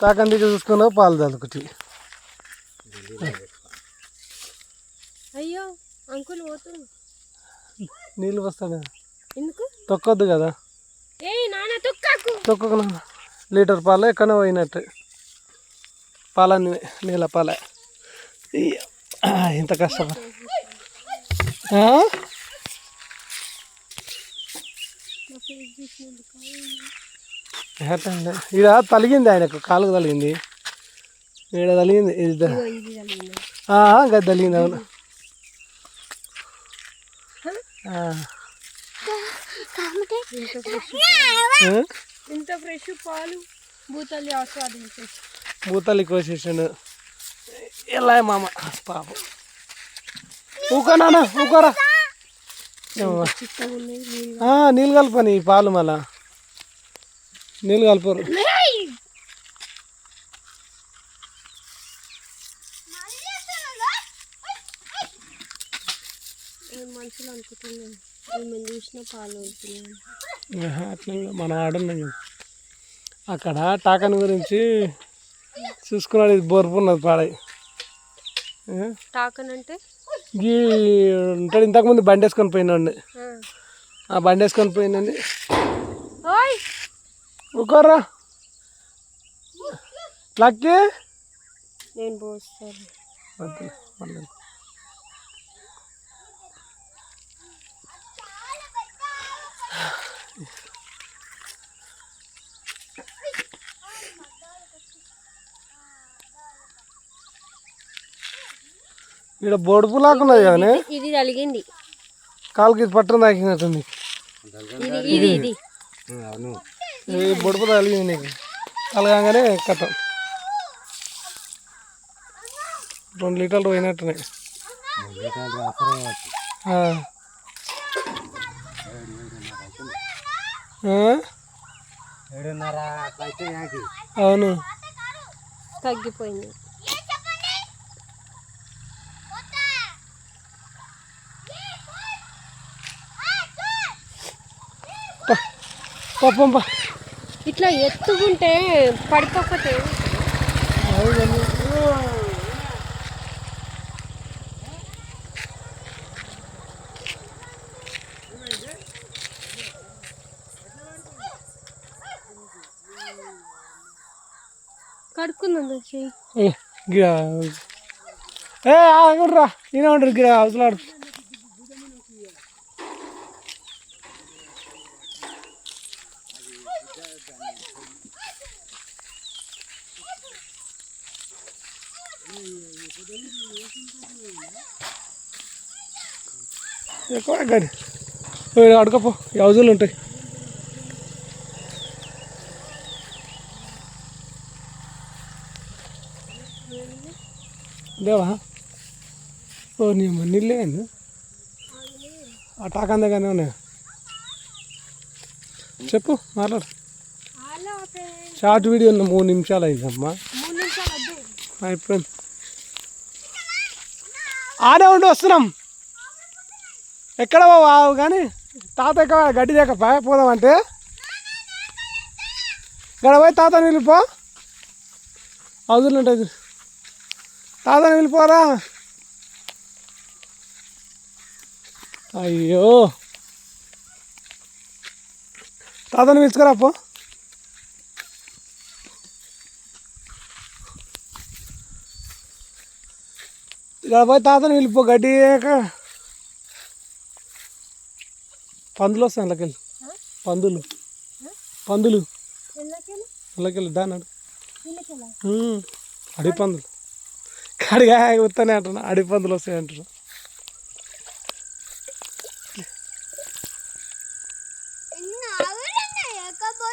దగ్గర చూసుకున్నావు పాలు చదువుకుటి అయ్యో అంకుల్ పోతుంది నీళ్ళు వస్తాడు ఎందుకు? తొక్కొద్దు కదా. ఏ నాన్న తొక్కాకు. తొక్కకు నాన్న. లీటర్ పాలు ఎక్కడో పోయినట్టు. పాలన్నీ నీళ్ళ పాలే. ఇంత కష్టపడి ఆ? ఎట్లండి? ఈడ తలిగింది ఆయనకు కాలుకు తలిగింది. ఈడ తలిగింది ఇది ఇది గది తలిగింది అవును. ఇంత ఫ్రెష్ పాలు భూతల్లి ఆస్వాదించు భూతాలు కోసేసాడు. ఎలా మామ పాపం. ఊకో నాన్న ఊకోరా. నీళ్ళు. కలపని ఈ పాలు మళ్ళా. నీళ్ళు కలపరు. మనుషులు అనుకుంటున్నాను చూసిన పాలు అట్లా మనం ఆడున్నాం కదా. అక్కడ టాకన్ గురించి చూసుకున్నాడు ఇది బోర్పు ఉన్నది పాడై? టాకన్ అంటే? గీ ఉంటాడు. ఇంతకుముందు బండి వేసుకొని పోయినాడు ఆ. బండి వేసుకొని పోయిందండి ఊకోర్రా లక్కి? నేను పోస్తాను. వద్దులే, మళ్ళీ. ఇక్కడ బొడుపు లాక్కున్నది కదనే? ఇది తలిగింది. కాలుకి ఇది పట్టును తాకినట్టుంది ఇది ఇది బొడుపు తగిలింది నీకు. కలగంగానే కథం రెండు లీటర్లు పోయినట్టున్నాయి? అవును. తగ్గిపోయింది. పాపం పా ఇట్లా ఎత్తుకుంటే పడిపోకపోతే కడుక్కుందాం ఏ, గిరా ఏ ఆగుర్రా నేనే ఉంటారు గిరా అవసలాడు ఎక్కువ కానీ అడగపో హౌజులు ఉంటాయి. లేవా? ఓ నీ నీళ్ళే ఆ టాకందగానే ఉన్నాయా? చెప్పు మాట్లాడు. షార్ట్ వీడియో ఉన్న మూడు నిమిషాలు అయిందమ్మా అయిపోయింది. ఆడే ఉండి వస్తున్నాం. ఎక్కడ బావు కానీ. తాత ఎక్క గడ్డి దేకపా పోదామంటే ఇక్కడ పోయి తాత నిలిపో అవసరం ఉంటుంది తాత నిలిపోరా అయ్యో. తాతని పిలుచుకురా పో. ఇక్కడ పోయి తాతని వెళ్ళిపో గడ్డి పందులు వస్తాయి అందులోకెళ్ళి పందులు. పందులు. అందులోకెళ్ళి వీళ్ళకెళ్ళా అడవి పందులు. కడిగా ఉత్తనే అంటున్నా అడవి పందులు వస్తాయి అంటారు